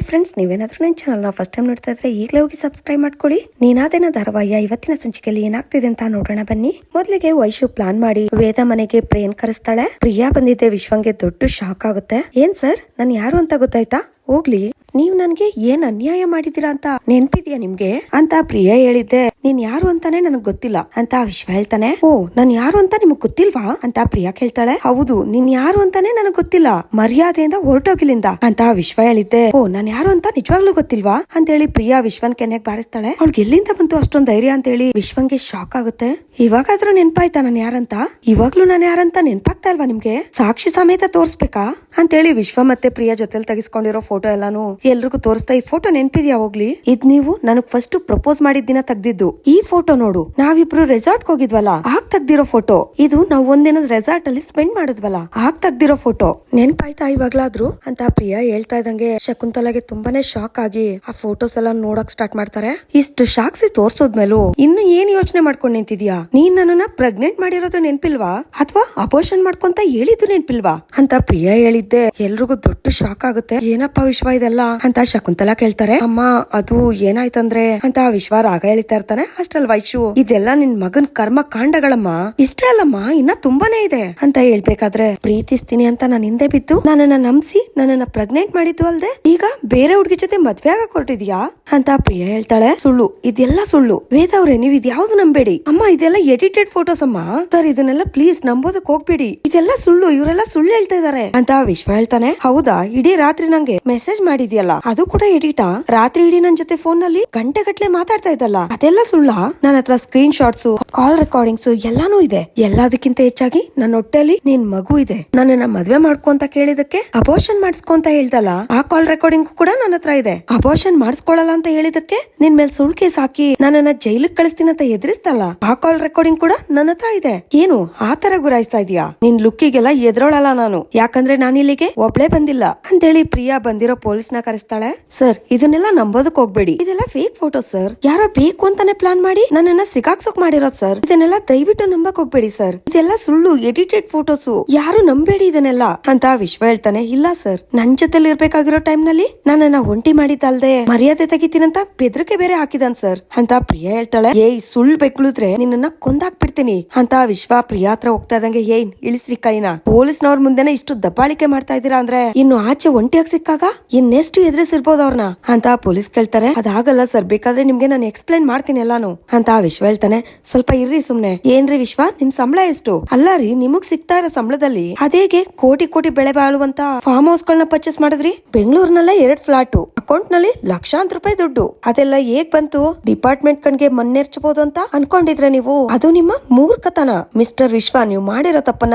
Hi friends ನೀವೇನಾದ್ರೂ ನನ್ನ ಚಾನಲ್ನ ಫಸ್ಟ್ ಟೈಮ್ ನೋಡ್ತಾ ಇದ್ರೆ ಈಗಲೇ ಹೋಗಿ ಸಬ್ಸ್ಕ್ರೈಬ್ ಮಾಡ್ಕೊಳ್ಳಿ. ನೀನಾದೇನ ಧಾರಾವಾಹಿಯ ಇವತ್ತಿನ ಸಂಚಿಕೆಯಲ್ಲಿ ಏನಾಗ್ತಿದೆ ಅಂತ ನೋಡೋಣ ಬನ್ನಿ. ಮೊದಲಿಗೆ ವೈಶು ಪ್ಲಾನ್ ಮಾಡಿ ವೇದ ಮನೆಗೆ ಪ್ರೇನ್ ಕರೆಸ್ತಾಳೆ. ಪ್ರಿಯಾ ಬಂದಿದ್ದೆ ವಿಶ್ವಂಗೆ ದೊಡ್ಡ ಶಾಕ್ ಆಗುತ್ತೆ. ಏನ್ ಸರ್ ನಾನು ಯಾರು ಅಂತ ಗೊತ್ತಾಯ್ತಾ? ಹೋಗ್ಲಿ. ನೀವ್ ನನ್ಗೆ ಏನ್ ಅನ್ಯಾಯ ಮಾಡಿದೀರಾ ಅಂತ ನೆನ್ಪಿದ್ಯಾ ನಿಮ್ಗೆ? ಅಂತ ಪ್ರಿಯಾ ಹೇಳಿದ್ದೆ. ನೀನ್ ಯಾರು ಅಂತಾನೆ ನನಗ್ ಗೊತ್ತಿಲ್ಲ. ಅಂತ ವಿಶ್ವ ಹೇಳ್ತಾನೆ. ಓ, ನಾನ್ ಯಾರು ಅಂತ ನಿಮಗ್ ಗೊತ್ತಿಲ್ವಾ? ಅಂತ ಪ್ರಿಯಾ ಕೇಳ್ತಾಳೆ. ಹೌದು, ನೀನ್ ಯಾರು ಅಂತಾನೆ ನನಗ್ ಗೊತ್ತಿಲ್ಲ. ಮರ್ಯಾದೆಯಿಂದ ಹೊರಟೋಗಿಲಿಂದ ಅಂತ ವಿಶ್ವ ಹೇಳಿದ್ದೆ. ಓ, ನಾನ್ ಯಾರು ಅಂತ ನಿಜವಾಗ್ಲೂ ಗೊತ್ತಿಲ್ವಾ? ಅಂತ ಹೇಳಿ ಪ್ರಿಯಾ ವಿಶ್ವನ್ ಕೆನ್ಯಾಗ್ ಬಾರಿಸ್ತಾಳೆ. ಅವ್ಳಿಗೆ ಎಲ್ಲಿಂದ ಬಂತು ಅಷ್ಟೊಂದ್ ಧೈರ್ಯ ಅಂತ ಹೇಳಿ ವಿಶ್ವಂಗೆ ಶಾಕ್ ಆಗುತ್ತೆ. ಇವಾಗಾದ್ರೂ ನೆನ್ಪಾಯ್ತಾ ನಾನ್ ಯಾರಂತ? ಇವಾಗ್ಲೂ ನಾನ್ ಯಾರಂತ ನೆನ್ಪಾಗ್ತಾ ಇಲ್ವಾ ನಿಮ್ಗೆ? ಸಾಕ್ಷಿ ಸಮೇತ ತೋರ್ಸ್ಬೇಕಾ? ಅಂತ ಹೇಳಿ ವಿಶ್ವ ಮತ್ತೆ ಪ್ರಿಯಾ ಜೊತೆಲಿ ತೆಗಿಸ್ಕೊಂಡಿರೋ ಫೋಟೋ ಎಲ್ಲಾನು ಎಲ್ರಿಗೂ ತೋರಿಸ್ತಾ ಈ ಫೋಟೋ ನೆನ್ಪಿದ್ಯಾ ಹೋಗ್ಲಿ? ಇದ್ ನೀವು ನನಗ್ ಫಸ್ಟ್ ಪ್ರಪೋಸ್ ಮಾಡಿದ ದಿನ ತೆಗ್ದಿದ್ದು. ಈ ಫೋಟೋ ನೋಡು. ನಾವಿಬ್ರು ರೆಸಾರ್ಟ್ ಹೋಗಿದ್ವಲ್ಲ, ಆಗ ತೆಗ್ದಿರೋ ಫೋಟೋ. ಇದು ನಾವು ಒಂದಿನ ರೆಸಾರ್ಟ್ ಅಲ್ಲಿ ಸ್ಪೆಂಡ್ ಮಾಡಿದ್ವಲ್ಲ, ಆಗ ತೆಗ್ದಿರೋ ಫೋಟೋ. ನೆನ್ಪಾಯ್ತಾ ಇವಾಗ್ಲಾದ್ರು? ಅಂತ ಪ್ರಿಯಾ ಹೇಳ್ತಾ ಇದ್ದಂಗೆ ಶಕುಂತಲಾಗೆ ತುಂಬಾನೇ ಶಾಕ್ ಆಗಿ ಆ ಫೋಟೋಸ್ ಎಲ್ಲ ನೋಡಕ್ ಸ್ಟಾರ್ಟ್ ಮಾಡ್ತಾರೆ. ಇಷ್ಟು ಶಾಕ್ಸಿ ತೋರ್ಸೋದ್ಮೇಲೂ ಇನ್ನು ಏನ್ ಯೋಚನೆ ಮಾಡ್ಕೊಂಡ್ ನಿಂತಿದ್ಯಾ? ನೀನ್ ನನ್ನನ್ನ ಪ್ರೆಗ್ನೆಂಟ್ ಮಾಡಿರೋದು ನೆನ್ಪಿಲ್ವಾ? ಅಥವಾ ಅಪೋಷನ್ ಮಾಡ್ಕೊಂತ ಹೇಳಿದ್ದು ನೆನ್ಪಿಲ್ವಾ? ಅಂತ ಪ್ರಿಯಾ ಹೇಳಿದ್ದೆ. ಎಲ್ರಿಗೂ ದೊಡ್ಡ ಶಾಕ್ ಆಗುತ್ತೆ. ಏನಪ್ಪಾ ವಿಶ್ವ ಇದೆಲ್ಲ? ಅಂತ ಶಕುಂತಲಾ ಕೇಳ್ತಾರೆ. ಅಮ್ಮ, ಅದು ಏನಾಯ್ತಂದ್ರೆ? ಅಂತ ವಿಶ್ವ ರಾಗ ಹೇಳ್ತಾ ಇರ್ತಾನೆ. ಅಷ್ಟಲ್ ವೈಶು, ಇದೆಲ್ಲ ನಿನ್ ಮಗನ್ ಕರ್ಮ ಕಾಂಡಗಳಮ್ಮ. ಇಷ್ಟೇ ಅಲ್ಲಮ್ಮ, ಇನ್ನ ತುಂಬಾನೇ ಇದೆ. ಅಂತ ಹೇಳ್ಬೇಕಾದ್ರೆ, ಪ್ರೀತಿಸ್ತೀನಿ ಅಂತ ನಾನು ಹಿಂದೆ ಬಿದ್ದು, ನನ್ನನ್ನ ನಂಬಿಸಿ, ನನ್ನನ್ನ ಪ್ರೆಗ್ನೆಂಟ್ ಮಾಡಿದ್ದು ಅಲ್ದೆ, ಈಗ ಬೇರೆ ಹುಡುಗಿ ಜೊತೆ ಮದ್ವೆ ಆಗಕ್ ಹೊರಟಿದ್ಯಾ? ಅಂತ ಪ್ರಿಯ ಹೇಳ್ತಾಳೆ. ಸುಳ್ಳು, ಇದೆಲ್ಲ ಸುಳ್ಳು. ವೇದ ಅವ್ರೆ, ನೀವ್ ಇದ್ಯಾವ್ದು ನಂಬೇಡಿ. ಅಮ್ಮ, ಇದೆಲ್ಲ ಎಡಿಟೆಡ್ ಫೋಟೋಸ್ ಅಮ್ಮ. ಸರ್, ಇದನ್ನೆಲ್ಲ ಪ್ಲೀಸ್ ನಂಬೋದಕ್ ಹೋಗ್ಬೇಡಿ. ಇದೆಲ್ಲ ಸುಳ್ಳು, ಇವರೆಲ್ಲ ಸುಳ್ಳು ಹೇಳ್ತಾ ಇದಾರೆ. ಅಂತ ವಿಶ್ವ ಹೇಳ್ತಾನೆ. ಹೌದಾ? ಇಡೀ ರಾತ್ರಿ ನಂಗೆ ಮೆಸೇಜ್ ಮಾಡಿದ್ಯಲ್ಲ ಅದು ಕೂಡ ಎಡಿಟಾ? ರಾತ್ರಿ ಇಡೀ ನನ್ ಜೊತೆ ಫೋನ್ನಲ್ಲಿ ಗಂಟೆ ಗಟ್ಲೆ ಮಾತಾಡ್ತಾ ಇದ್ದಲ್ಲ ಅದೆಲ್ಲ ಸುಳ್ಳ? ನನ್ನ ಹತ್ರ ಸ್ಕ್ರೀನ್ ಶಾಟ್ಸ್ ಕಾಲ್ ರೆಕಾರ್ಡಿಂಗ್ಸ್ ಎಲ್ಲಾನು ಇದೆ. ಎಲ್ಲದಕ್ಕಿಂತ ಹೆಚ್ಚಾಗಿ ನನ್ನ ಹೊಟ್ಟೆಲಿ ನಿನ್ ಮಗು ಇದೆ. ನನ್ನನ್ನ ಮದ್ವೆ ಮಾಡ್ಕೊ ಅಂತ ಕೇಳಿದಕ್ಕೆ ಅಬೋಷನ್ ಮಾಡಿಸ್ಕೊ ಅಂತ ಹೇಳ್ದಲ್ಲ? ಆ ಕಾಲ್ ರೆಕಾರ್ಡಿಂಗ್ ಕೂಡ ನನ್ನ ಹತ್ರ ಇದೆ. ಅಬೋಷನ್ ಮಾಡಿಸ್ಕೊಳಲ್ಲ ಅಂತ ಹೇಳಿದಕ್ಕೆ ನಿನ್ ಮೇಲೆ ಸುಳ್ ಕೇಸ್ ಹಾಕಿ ನನ್ನನ್ನ ಜೈಲಿಗೆ ಕಳಿಸ್ತೀನಿ ಅಂತ ಎದುರಿಸ್ತಲ್ಲ? ಆ ಕಾಲ್ ರೆಕಾರ್ಡಿಂಗ್ ಕೂಡ ನನ್ನ ಹತ್ರ ಇದೆ. ಏನು, ಆ ತರ ಗುರಾಯಿಸ್ತಾ ಇದೀಯಾ? ನಿನ್ ಲುಕ್ಕಿಗೆಲ್ಲ ಎದ್ರೋಳಲ್ಲ ನಾನು. ಯಾಕಂದ್ರೆ ನಾನು ಇಲ್ಲಿಗೆ ಒಬ್ಳೆ ಬಂದಿಲ್ಲ. ಅಂತೇಳಿ ಪ್ರಿಯಾ ಬಂದಿರೋ ಪೊಲೀಸ್ನ ಕರೆಸ್ತಾಳೆ? ಸರ್, ಇದನ್ನೆಲ್ಲ ನಂಬೋದಕ್ ಹೋಗ್ಬೇಡಿ. ಇದೆಲ್ಲ ಫೇಕ್ ಫೋಟೋ ಸರ್ ಯಾರೋ ಬೇಕು ಅಂತಾನೆ ಪ್ಲಾನ್ ಮಾಡಿ ನನ್ನನ್ನ ಸಿಗಾಕ್ಸೋಕ್ ಮಾಡಿರೋದ್ ಸರ್ ಇದನ್ನೆಲ್ಲ ದಯವಿಟ್ಟು ನಂಬಕ್ ಹೋಗ್ಬೇಡಿ ಸರ್ ಇದೆಲ್ಲ ಸುಳ್ಳು ಎಡಿಟೆಡ್ ಫೋಟೋಸು ಯಾರು ನಂಬೇಡಿ ಇದನ್ನೆಲ್ಲ ಅಂತ ವಿಶ್ವ ಹೇಳ್ತಾನೆ. ಇಲ್ಲ ಸರ್ ನನ್ ಜೊತೆಲಿ ಇರ್ಬೇಕಾಗಿರೋ ಟೈಮ್ನಲ್ಲಿ ನನ್ನನ್ನ ಒಂಟಿ ಮಾಡಿದ್ದಲ್ದೆ ಮರ್ಯಾದೆ ತೆಗಿತೀನಂತ ಬೆದ್ರಿಕೆ ಬೇರೆ ಹಾಕಿದನ್ ಸರ್ ಅಂತ ಪ್ರಿಯಾ ಹೇಳ್ತಾಳೆ. ಏಯ್, ಸುಳ್ಳು ಬೆಕ್ಳುದ್ರೆ ನಿನ್ನನ್ನ ಕೊಂದಾಕ್ಬಿಡ್ತೀನಿ ಅಂತ ವಿಶ್ವ ಪ್ರಿಯಾ ಹತ್ರ ಹೋಗ್ತಾ ಇದ್ದಂಗೆ ಏನ್ ಇಳಿಸ್ರಿ ಕೈನ. ಪೊಲೀಸ್ನವ್ರ ಮುಂದೆನೆ ಇಷ್ಟು ದಬ್ಬಾಳಿಕೆ ಮಾಡ್ತಾ ಇದೀರಾ ಅಂದ್ರೆ ಇನ್ನು ಆಚೆ ಒಂಟಿಯಾಗಿ ಸಿಕ್ಕಾಗ ಇನ್ನೆಷ್ಟು ಎದುರಿಸಿರ್ಬೋದು ಅವ್ರನ್ನ ಅಂತ ಪೊಲೀಸ್ ಕೇಳ್ತಾರೆ. ಅದಾಗಲ್ಲ ಸರ್, ಬೇಕಾದ್ರೆ ನಿಮ್ಗೆ ನಾನು ಎಕ್ಸ್ಪ್ಲೈನ್ ಮಾಡ್ತೀನಿ ಎಲ್ಲಾನು ಅಂತ ವಿಶ್ವ ಹೇಳ್ತಾನೆ. ಸ್ವಲ್ಪ ಇರ್ರಿ ಸುಮ್ನೆ. ಏನ್ರಿ ವಿಶ್ವ, ನಿಮ್ ಸಂಬಳ ಎಷ್ಟು? ಅಲ್ಲ ರೀ, ನಿಮಗ್ ಸಿಗ್ತಾ ಇರೋ ಸಂಬಳದಲ್ಲಿ ಅದೇಗೆ ಕೋಟಿ ಕೋಟಿ ಬೆಳೆ ಬಾಳುವಂತ ಫಾರ್ಮ್ ಹೌಸ್ ಗಳನ್ನ ಪರ್ಚೇಸ್ ಮಾಡಿದ್ರಿ? ಬೆಂಗಳೂರಿನಲ್ಲೇ ಎರಡ್ ಫ್ಲಾಟ್ ಅಕೌಂಟ್ನಲ್ಲಿ ಲಕ್ಷಾಂತರ ರೂಪಾಯಿ ದುಡ್ಡು. ಅದೆಲ್ಲ ಹೇಗ್ ಬಂತು? ಡಿಪಾರ್ಟ್ಮೆಂಟ್ ಕಣ್ಗೆ ಮನ್ನೆರ್ಚಬಹುದು ಅಂತ ಅನ್ಕೊಂಡಿದ್ರೆ ನೀವು? ಅದು ನಿಮ್ಮ ಮೂರ್ಖತನ. ಮಿಸ್ಟರ್ ವಿಶ್ವ, ನೀವು ಮಾಡಿರೋ ತಪ್ಪನ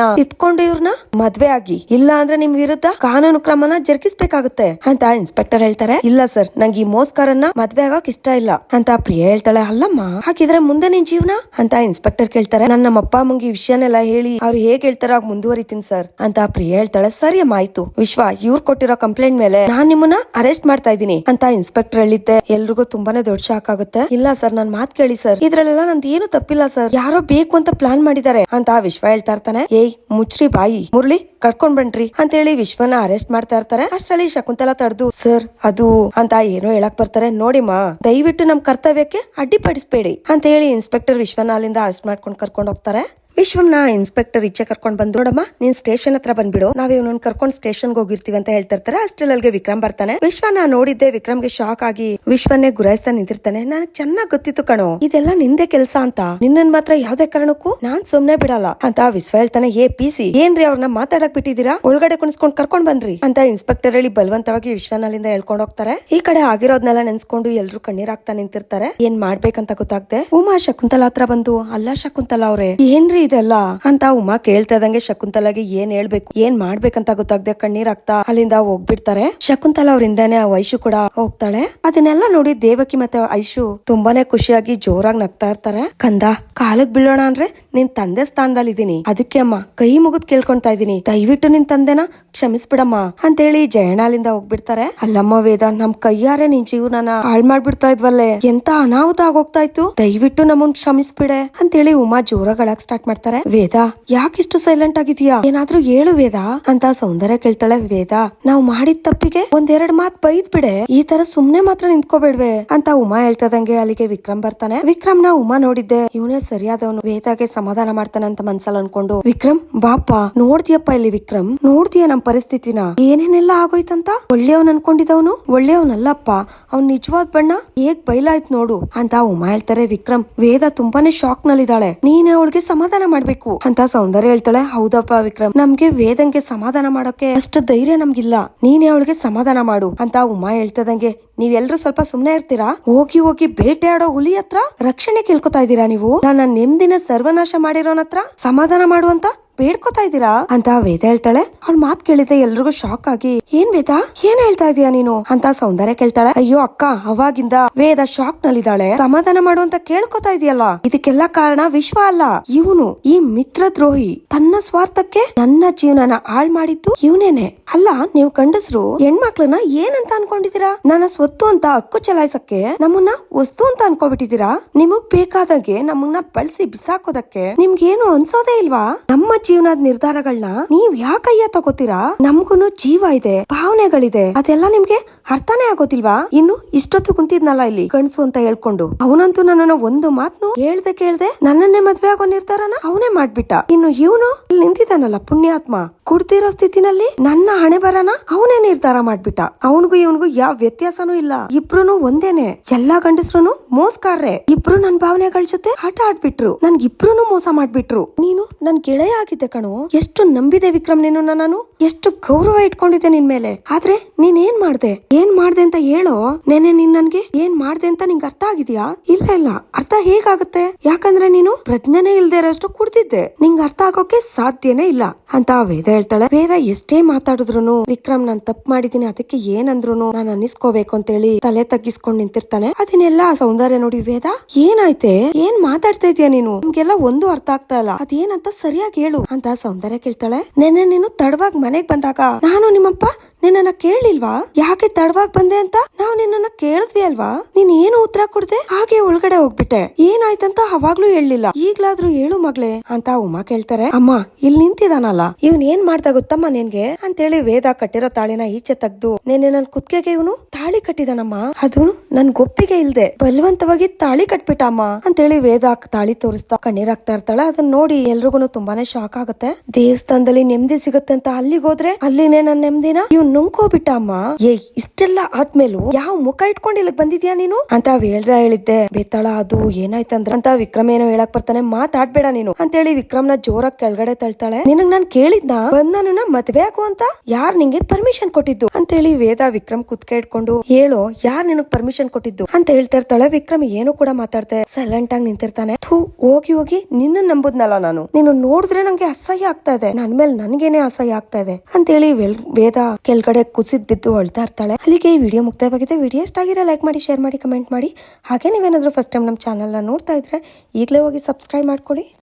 ಇವ್ರನ್ನ ಮದ್ವೆ ಆಗಿ. ಇಲ್ಲ ಅಂದ್ರೆ ನಿಮ್ ವಿರುದ್ಧ ಕಾನೂನು ಕ್ರಮನ ಜರುಗಿಸ್ಬೇಕಾಗುತ್ತೆ. ಅಂತ ಇನ್ಸ್ಪೆಕ್ಟರ್ ಹೇಳ್ತಾರೆ, ಇಲ್ಲ ಸರ್, ನಂಗೆ ಈ ಮೋಸ್ಕರನ್ನ ಮದ್ವೆ ಆಗಕ್ ಇಷ್ಟ ಇಲ್ಲ. ಅಂತ ಪ್ರಿಯ ಹೇಳ್ತಾಳೆ, ಅಲ್ಲಮ್ಮ, ಹಾಗಿದ್ರೆ ಮುಂದೆ ನಿನ್ ಜೀವನ? ಅಂತ ಇನ್ಸ್ಪೆಕ್ಟರ್ ಕೇಳ್ತಾರೆ, ನನ್ನ ನಮ್ಮ ಅಪ್ಪ ಅಮ್ಮಂಗೆ ವಿಷಯನೆಲ್ಲ ಹೇಳಿ ಅವ್ರು ಹೇಗ್ ಹೇಳ್ತಾರ ಮುಂದುವರಿತೀನಿ ಸರ್. ಅಂತ ಪ್ರಿಯ ಹೇಳ್ತಾಳೆ, ಸರಿ ಅಮ್ಮ ವಿಶ್ವ, ಇವ್ರು ಕೊಟ್ಟಿರೋ ಕಂಪ್ಲೇಂಟ್ ಮೇಲೆ ನಾನ್ ನಿಮ್ಮನ್ನ ಅರೆಸ್ಟ್ ಮಾಡ್ತಾ ಇದ್ದೀನಿ. ಅಂತ ಇನ್ಸ್ಪೆಕ್ಟರ್ ಹೇಳಿದ್ದೆ, ಎಲ್ರಿಗೂ ತುಂಬಾನೇ ದೊಡ್ಡ ಶಾಕ್ ಆಗುತ್ತೆ. ಇಲ್ಲ ಸರ್, ನನ್ ಮಾತ್ ಕೇಳಿ ಸರ್. ಇದ್ರಲ್ಲೆಲ್ಲ ನಂದು ಏನು ತಪ್ಪಿಲ್ಲ ಸರ್. ಯಾರೋ ಬೇಕು ಅಂತ ಪ್ಲಾನ್ ಮಾಡಿದ್ದಾರೆ. ಅಂತ ವಿಶ್ವ ಹೇಳ್ತಾ ಇರ್ತಾನೆ, ಏಯ್, ಮುಚ್ರಿ ಬಾಯಿ ಮುರಳಿ ಕಟ್ಕೊಂಡ್ ಬನ್ರಿ. ಅಂತ ಹೇಳಿ ವಿಶ್ವನ ಅರೆಸ್ಟ್ ಮಾಡ್ತಾ ಇರ್ತಾರೆ. ಅಷ್ಟರಲ್ಲಿ ಶಕುಂತಲಾ ತಡೆದು ಸರ್, ಅದು ಅಂತ ಏನೋ ಹೇಳಕ್ ಬರ್ತಾರೆ. ನೋಡಿಮ್ಮ ದಯವಿಟ್ಟು ನಮ್ ಕರ್ತವ್ಯಕ್ಕೆ ಅಡ್ಡಿಪಡಿಸ್ಬೇಡಿ ಅಂತ ಹೇಳಿ ಇನ್ಸ್ಪೆಕ್ಟರ್ ವಿಶ್ವನ ಅರೆಸ್ಟ್ ಮಾಡ್ಕೊಂಡು ಕರ್ಕೊಂಡು ಹೋಗ್ತಾರೆ. ವಿಶ್ವಮ್ನ ಇನ್ಸ್ಪೆಕ್ಟರ್ ಇಚ್ಛೆ ಕರ್ಕೊಂಡ್ ಬಂದು ನೋಡಮ್ಮ, ನೀನ್ ಸ್ಟೇಷನ್ ಹತ್ರ ಬಂದ್ಬಿಡು. ನಾವ್ ಇವನನ್ನ ಕರ್ಕೊಂಡ್ ಸ್ಟೇಷನ್ಗೆ ಹೋಗಿರ್ತೀವಿ ಅಂತ ಹೇಳ್ತಿರ್ತಾರೆ. ಅಷ್ಟ್ರಲ್ಲಿ ಅಲ್ಲಿಗೆ ವಿಕ್ರಮ್ ಬರ್ತಾನೆ. ವಿಶ್ವನ ನೋಡಿದ್ದೆ ವಿಕ್ರಮ್ಗೆ ಶಾಕ್ ಆಗಿ ವಿಶ್ವನ್ನೇ ಗುರಾಯಿಸ್ತಾ ನಿಂತಿರ್ತಾನೆ. ನನಗ್ ಚೆನ್ನಾಗ್ ಗೊತ್ತಿತ್ತು ಕಣೋ. ಇದೆಲ್ಲ ನಿಂದೆ ಕೆಲಸ ಅಂತ. ನಿನ್ನನ್ ಮಾತ್ರ ಯಾವ್ದೇ ಕಾರಣಕ್ಕೂ ನಾನ್ ಸುಮ್ನೆ ಬಿಡಲ್ಲ ಅಂತ ವಿಶ್ವ ಹೇಳ್ತಾನೆ. ಏ, ಪಿ ಸಿ, ಏನ್ರಿ ಅವ್ರನ್ನ ಮಾತಾಡಕ್ ಬಿಟ್ಟಿದೀರಾ ಒಳಗಡೆ ಕುಣಿಸ್ಕೊಂಡ್ ಕರ್ಕೊಂಡ್ ಬನ್ರಿ ಅಂತ ಇನ್ಸ್ಪೆಕ್ಟರ್ ಹೇಳಿ ಬಲವಂತವಾಗಿ ವಿಶ್ವನಲ್ಲಿಂದ ಹೇಳ್ಕೊಂಡ್ ಹೋಗ್ತಾರೆ. ಈ ಕಡೆ ಆಗಿರೋದ್ನೆಲ್ಲ ನೆನ್ಸ್ಕೊಂಡು ಎಲ್ರು ಕಣ್ಣೀರಾಗ್ತಾ ನಿಂತಿರ್ತಾರೆ. ಏನ್ ಮಾಡ್ಬೇಕಂತ ಗೊತ್ತಾಗ್ತೆ ಉಮಾ ಶಕುಂತಲಾ ಹತ್ರ ಬಂದು, ಅಲ್ಲ ಶಕುಂತಲಾ ಅವ್ರೆ, ಏನ್ರಿ ಇದೆಲ್ಲ? ಅಂತ ಉಮಾ ಕೇಳ್ತಾ ಇದ್ದಂಗೆ ಶಕುಂತಲಾಗೆ ಏನ್ ಹೇಳ್ಬೇಕು, ಏನ್ ಮಾಡ್ಬೇಕಂತ ಗೊತ್ತಾಗ್ದೆ ಕಣ್ಣೀರ್ ಆಗ್ತಾ ಅಲ್ಲಿಂದ ಹೋಗ್ಬಿಡ್ತಾರೆ. ಶಕುಂತಲಾ ಅವ್ರಿಂದಾನೆ ಆ ವೈಶು ಕೂಡ ಹೋಗ್ತಾಳೆ. ಅದನ್ನೆಲ್ಲ ನೋಡಿ ದೇವಕಿ ಮತ್ತೆ ಐಶು ತುಂಬಾನೇ ಖುಷಿಯಾಗಿ ಜೋರಾಗಿ ನಗ್ತಾ ಇರ್ತಾರೆ. ಕಂದ, ಕಾಲಕ್ ಬೀಳೋಣ ಅಂದ್ರೆ ನಿನ್ ತಂದೆ ಸ್ಥಾನದಲ್ಲಿ ಇದೀನಿ. ಅದಕ್ಕೆ ಅಮ್ಮ, ಕೈ ಮುಗಿದ್ ಕೇಳ್ಕೊಂತಾ ಇದೀನಿ. ದಯವಿಟ್ಟು ನಿನ್ ತಂದೆನ ಕ್ಷಮಿಸ್ಬಿಡಮ್ಮ ಅಂತೇಳಿ ಹೇಳಿ ಜಯಣಾಲಿಂದ ಹೋಗ್ಬಿಡ್ತಾರೆ. ಅಲ್ಲಮ್ಮ ವೇದ, ನಮ್ ಕೈಯಾರೆ ನಿನ್ ಜೀವನ ಹಾಳ್ ಮಾಡ್ಬಿಡ್ತಾ ಇದ್ವಲ್ಲೇ. ಎಂತ ಅನಾಹುತ ಆಗೋಗ್ತಾ ಇತ್ತು? ದಯವಿಟ್ಟು ನಮ್ಮನ್ ಕ್ಷಮಿಸ್ಬಿಡೆ ಅಂತೇಳಿ ಉಮಾ ಜೋರಾಗಿ ಅಳಕ್ ಸ್ಟಾರ್ಟ್ ಮಾಡ್ತಾರೆ ವೇದ ಯಾಕಿಷ್ಟು ಸೈಲೆಂಟ್ ಆಗಿದೀಯಾ ಏನಾದ್ರೂ ಹೇಳು ವೇದ, ಅಂತ ಸೌಂದರ್ಯ ಕೇಳ್ತಾಳೆ ವೇದ. ನಾವ್ ಮಾಡಿದ ತಪ್ಪಿಗೆ ಒಂದೆರಡ್ ಮಾತ್ ಬೈದ್ ಬಿಡೆ. ಈ ತರ ಸುಮ್ನೆ ಮಾತ್ರ ನಿಂತ್ಕೋಬೇಡ್ವೆ, ಅಂತ ಉಮಾ ಹೇಳ್ತದಂಗೆ ಅಲ್ಲಿಗೆ ವಿಕ್ರಮ್ ಬರ್ತಾನೆ. ವಿಕ್ರಮ್ ನಾ ಉಮಾ ನೋಡಿದ್ದೆ. ಇವನೇ ಸರಿಯಾದವನು. ವೇದಾಗೆ ಸಮಾಧಾನ ಮಾಡ್ತಾನೆ ಅಂತ ಮನ್ಸಲ್ಲಿ ಅನ್ಕೊಂಡು, ವಿಕ್ರಮ್ ಬಾಪ ನೋಡ್ತೀಯಪ್ಪ ಇಲ್ಲಿ ವಿಕ್ರಮ್. ನೋಡ್ತೀಯ ನಮ್ ಪರಿಸ್ಥಿತಿನ? ಏನೇನೆಲ್ಲ ಆಗೋಯ್ತಂತ? ಒಳ್ಳೆಯವನ್ ಅನ್ಕೊಂಡಿದವನು? ಒಳ್ಳೆಯವನಲ್ಲಪ್ಪ. ಅವ್ನ್ ನಿಜವಾದ ಬಣ್ಣ ಹೇಗ್ ಬೈಲಾಯ್ತು ನೋಡು, ಅಂತ ಉಮಾ ಹೇಳ್ತಾರೆ ವಿಕ್ರಮ್. ವೇದ ತುಂಬಾನೇ ಶಾಕ್ ನಲ್ಲಿದ್ದಾಳೆ. ನೀನೇ ಅವಳಿಗೆ ಸಮಾಧಾನ ಮಾಡ್ಬೇಕು. ಅಂತ ಸೌಂದರ್ಯ ಹೇಳ್ತಾಳೆ. ಹೌದಪ್ಪ ವಿಕ್ರಮ್. ನಮ್ಗೆ ವೇದಂಗೆ ಸಮಾಧಾನ ಮಾಡೋಕೆ ಅಷ್ಟು ಧೈರ್ಯ ನಮ್ಗಿಲ್ಲ. ನೀನೇ ಅವಳಿಗೆ ಸಮಾಧಾನ ಮಾಡು ಅಂತ ಉಮಾ ಹೇಳ್ತದಂಗೆ ನೀವೆಲ್ರೂ ಸ್ವಲ್ಪ ಸುಮ್ನೆ ಇರ್ತೀರಾ? ಹೋಗಿ ಹೋಗಿ ಬೇಟೆಯಾಡೋ ಹುಲಿ ಹತ್ರ ರಕ್ಷಣೆ ಕೇಳ್ಕೊತಾ ಇದ್ದೀರಾ ನೀವು? ನನ್ನ ನೆಮ್ಮದಿನ ಸರ್ವನಾಶ ಮಾಡಿರೋನತ್ರ ಸಮಾಧಾನ ಮಾಡು ಅಂತ? ಬೇಡ್ಕೊತಾ ಇದ್ದೀರಾ? ಅಂತ ವೇದ ಹೇಳ್ತಾಳೆ. ಅವ್ಳ ಮಾತ್ ಕೇಳಿದ್ರೆ ಎಲ್ರಿಗೂ ಶಾಕ್ ಆಗಿ, ಏನ್ ವೇದ? ಏನ್ ಹೇಳ್ತಾ ಇದೀಯಾ ನೀನು? ಅಂತ ಸೌಂದರ್ಯ ಕೇಳ್ತಾಳೆ. ಅಯ್ಯೋ ಅಕ್ಕ, ಅವಾಗಿಂದ ವೇದ ಶಾಕ್ ನಲ್ಲಿದ್ದಾಳೆ. ಸಮಾಧಾನ ಮಾಡು ಅಂತ ಕೇಳ್ಕೊತಾ ಇದೆಯಲ್ಲ? ಇದಕ್ಕೆಲ್ಲ ಕಾರಣ ವಿಶ್ವ ಅಲ್ಲ. ಇವನು ಈ ಮಿತ್ರ ದ್ರೋಹಿ ತನ್ನ ಸ್ವಾರ್ಥಕ್ಕೆ ನನ್ನ ಜೀವನನ ಹಾಳ್ ಮಾಡಿದ್ದು ಇವನೇನೆ. ಅಲ್ಲ, ನೀವು ಕಂಡಸ್ರು ಹೆಣ್ಮಕ್ಳನ್ನ ಏನಂತ ಅನ್ಕೊಂಡಿದೀರಾ ನನ್ನ ಸ್ವತ್ತು ಅಂತ ಹಕ್ಕು ಚಲಾಯಿಸಕ್ಕೆ ನಮ್ಮನ್ನ ವಸ್ತು ಅಂತ ಅನ್ಕೋಬಿಟ್ಟಿದೀರಾ ನಿಮಗ್ ಬೇಕಾದಾಗೆ ನಮ್ಮನ್ನ ಬಳಸಿ ಬಿಸಾಕೋದಕ್ಕೆ ನಿಮ್ಗೇನು ಅನ್ಸೋದೇ ಇಲ್ವಾ? ನಮ್ಮ ಜೀವನದ ನಿರ್ಧಾರಗಳನ್ನ ನೀವ್ ಯಾಕಯ್ಯ ತಗೋತೀರಾ? ನಮ್ಗುನು ಜೀವ ಇದೆ ಭಾವನೆಗಳಿದೆ ಅದೆಲ್ಲ ನಿಮ್ಗೆ ಅರ್ಥನೇ ಆಗೋದಿಲ್ವಾ? ಇನ್ನು ಇಷ್ಟೊತ್ತು ಕುಂತಿದ್ನಲ್ಲ ಇಲ್ಲಿ ಗಂಡ್ಸು ಅಂತ ಹೇಳ್ಕೊಂಡು. ಅವನಂತೂ ನನ್ನ ಒಂದು ಮಾತ್ನು ಹೇಳ್ದೆ ಕೇಳ್ದೆ ನನ್ನನ್ನೇ ಮದ್ವೆ ಆಗೋ ನಿರ್ಧಾರನ ಅವನೇ ಮಾಡ್ಬಿಟ್ಟ. ಇನ್ನು ಇವನು ಇಲ್ಲಿ ನಿಂತಿದ್ದಾನಲ್ಲ, ಪುಣ್ಯಾತ್ಮ. ಕುಡ್ತಿರೋ ಸ್ಥಿತಿನಲ್ಲಿ ನನ್ನ ಹಣೆ ಬರನ ಅವನೇ ನಿರ್ಧಾರ ಮಾಡ್ಬಿಟ್ಟ. ಅವನಿಗೂ ಇವನಿಗೂ ಯಾವ ವ್ಯತ್ಯಾಸನೂ ಇಲ್ಲ. ಇಬ್ರು ಒಂದೇನೆ. ಎಲ್ಲಾ ಗಂಡಸ್ರು ಮೋಸ್ಕಾರ್ರೆ. ಇಬ್ರು ನನ್ ಭಾವನೆಗಳ ಜೊತೆ ಹಠ ಆಡ್ಬಿಟ್ರು. ನನ್ಗಿಬ್ರು ಮೋಸ ಮಾಡ್ಬಿಟ್ರು. ನೀನು ನನ್ ಗೆಳೆಯ ಆಗಿದ್ದೆ ಕಣು. ಎಷ್ಟು ನಂಬಿದೆ ವಿಕ್ರಮ್ ನೀನು ನಾನು ಎಷ್ಟು ಗೌರವ ಇಟ್ಕೊಂಡಿದ್ದೆ ನಿನ್ ಮೇಲೆ ಆದ್ರೆ ನೀನ್ ಏನ್ ಮಾಡ್ದೆ? ಏನ್ ಮಾಡ್ದೆ ಅಂತ ಹೇಳೋ? ನೆನೆ ನೀನ್ ನನ್ಗೆ ಏನ್ ಮಾಡ್ದೆ ಅಂತ ನಿಂಗೆ ಅರ್ಥ ಆಗಿದ್ಯಾ? ಇಲ್ಲ ಇಲ್ಲ. ಅರ್ಥ ಹೇಗಾಗುತ್ತೆ? ಯಾಕಂದ್ರೆ ನೀನು ಪ್ರಜ್ಞೆನೇ ಇಲ್ದೇ ಇರೋಷ್ಟು ಕುಡ್ದಿದ್ದೆ. ನಿಂಗ್ ಅರ್ಥ ಆಗೋಕೆ ಸಾಧ್ಯನೇ ಇಲ್ಲ. ಅಂತ ವೇದ ಹೇಳ್ತಾಳೆ. ವೇದ ಎಷ್ಟೇ ಮಾತಾಡಿದ್ರು ವಿಕ್ರಮ್ ನಾನ್ ತಪ್ಪು ಮಾಡಿದೀನಿ ಅದಕ್ಕೆ ಏನಂದ್ರು ನಾನು ಅನ್ನಿಸ್ಕೋಬೇಕು ಅಂತೇಳಿ ತಲೆ ತಗ್ಗಿಸ್ಕೊಂಡ್ ನಿಂತಿರ್ತಾನೆ. ಅದನ್ನೆಲ್ಲ ಸೌಂದರ್ಯ ನೋಡಿ, ವೇದ, ಏನಾಯ್ತೆ? ಏನ್ ಮಾತಾಡ್ತಾ ಇದೀಯ ನೀನು? ನಿಮ್ಗೆಲ್ಲ ಒಂದು ಅರ್ಥ ಆಗ್ತಾ ಇಲ್ಲ. ಅದೇನಂತ ಸರಿಯಾಗಿ ಹೇಳು ಅಂತ ಸೌಂದರ್ಯ ಕೇಳ್ತಾಳೆ. ನೆನ್ನೆ ನೀನು ತಡವಾಗಿ ಮನೆಗ್ ಬಂದಾಗ ನಾನು ನಿಮ್ಮಪ್ಪ ನಿನ್ನನ್ನ ಕೇಳಿಲ್ವಾ? ಯಾಕೆ ತಡವಾಗಿ ಬಂದೆ ಅಂತ? ನಾವು ನಿನ್ನನ್ನ ಕೇಳಿದ್ವಿ ಅಲ್ವಾ? ನೀನ್ ಏನು ಉತ್ತರ ಕೊಡ್ದೆ? ಹಾಗೆ ಒಳಗಡೆ ಹೋಗ್ಬಿಟ್ಟೆ. ಏನಾಯ್ತಂತ ಅವಾಗ್ಲೂ ಹೇಳಲಿಲ್ಲ. ಈಗ್ಲಾದ್ರೂ ಹೇಳು ಮಗಳೇ, ಅಂತ ಉಮಾ ಕೇಳ್ತಾರೆ. ಅಮ್ಮ ಇಲ್ಲಿ ನಿಂತಿದಾನಲ್ಲ? ಇವ್ನ್ ಏನ್ ಮಾಡ್ದ ಗೊತ್ತಮ್ಮ ನಿನ್ಗೆ? ಅಂತೇಳಿ ವೇದ ಕಟ್ಟಿರೋ ತಾಳಿನ ಈಚೆ ತೆಗ್ದು, ನೆನ್ನೆ ನನ್ ಕುತ್ತಿಗೆಗೆ ಇವನು ತಾಳಿ ಕಟ್ಟಿದಾನಮ್ಮ. ಅದು ನನ್ ಗೊಪ್ಪಿಗೆ ಇಲ್ದೆ, ಬಲವಂತವಾಗಿ ತಾಳಿ ಕಟ್ಬಿಟ್ಟ ಅಮ್ಮ ಅಂತೇಳಿ ವೇದ ತಾಳಿ ತೋರಿಸ್ತಾ ಕಣ್ಣೀರಾಗ್ತಾ ಇರ್ತಾಳೆ. ಅದನ್ನ ನೋಡಿ ಎಲ್ರಿಗೂ ತುಂಬಾನೇ ಶಾಕ್ ಆಗುತ್ತೆ. ದೇವಸ್ಥಾನದಲ್ಲಿ ನೆಮ್ಮದಿ ಸಿಗುತ್ತೆ ಅಂತ ಅಲ್ಲಿಗೆ ಹೋದ್ರೆ, ಅಲ್ಲಿನೇ ನನ್ ನೆಮ್ಮದಿನ ಇವ್ನ್ ನುಂಗ್ಕೋಬಿಟ್ಟ ಅಮ್ಮ ಏ ಇಷ್ಟೆಲ್ಲ ಆದ್ಮೇಲೂ ಯಾವ ಮುಖ ಇಟ್ಕೊಂಡು ಇಲ್ಲಿಗೆ ಬಂದಿದ್ಯಾ ನೀನು? ಅಂತ ಹೇಳ್ದ ಹೇಳಿದ್ದೆ. ಬೇತಾಳ, ಅದು ಏನಾಯ್ತಂದ್ರ? ಅಂತ ವಿಕ್ರಮ್ ಏನೋ ಹೇಳಕ್ ಬರ್ತಾನೆ, ಮಾತಾಡ್ಬೇಡ ನೀನು. ಅಂತೇಳಿ ನ ಜೋರಾಗ್ ಕೆಳಗಡೆ ತಳ್ತಾಳೆ. ನಿನಗ್ ನಾನ್ ಕೇಳಿದ್ನ? ಬಂದ್ ನಾನು ಮದ್ವೆ ಆಗು ಅಂತ? ಯಾರ್ ನಿಂಗೆ ಪರ್ಮಿಷನ್ ಕೊಟ್ಟಿದ್ದು? ಅಂತೇಳಿ ವೇದ ವಿಕ್ರಮ್ ಕುತ್ಕೆ ಇಟ್ಕೊಂಡು, ಹೇಳು, ಯಾರ್ ನಿನಗ್ ಪರ್ಮಿಷನ್ ಕೊಟ್ಟಿದ್ದು? ಅಂತ ಹೇಳ್ತಾ ಇರ್ತಾಳೆ. ವಿಕ್ರಮ್ ಏನು ಕೂಡ ಮಾತಾಡ್ತೆ ಸೈಲೆಂಟ್ ಆಗಿ ನಿಂತಿರ್ತಾನೆ. ಥೂ, ಹೋಗಿ ಹೋಗಿ ನಿನ್ನ ನಂಬುದ್ನಲ್ಲ ನಾನು. ನೀನು ನೋಡಿದ್ರೆ ನಂಗೆ ಅಸಹ್ಯ ಆಗ್ತಾ ಇದೆ. ನನ್ ಮೇಲೆ ನನ್ಗೇನೆ ಅಸಹ್ಯ ಆಗ್ತಾ ಇದೆ. ಅಂತೇಳಿ ವೇದ ಕೆಳಗಡೆ ಕುಸಿದ್ ಬಿದ್ದು ಅಳ್ತಾ ಇರ್ತಾಳೆ. ಅಲ್ಲಿಗೆ ಈ ವಿಡಿಯೋ ಮುಕ್ತಾಯವಾಗಿದೆ. ವಿಡಿಯೋ ಇಷ್ಟ ಆಗಿರೋ ಲೈಕ್ ಮಾಡಿ ಶೇರ್ ಮಾಡಿ ಕಮೆಂಟ್ ಮಾಡಿ. ಹಾಗೆ ನೀವೇನಾದ್ರೂ ಫಸ್ಟ್ ಟೈಮ್ ನಮ್ಮ ಚಾನಲ್ನ ನೋಡ್ತಾ ಇದ್ರೆ ಈಗಲೇ ಹೋಗಿ ಸಬ್ಸ್ಕ್ರೈಬ್ ಮಾಡ್ಕೊಳ್ಳಿ.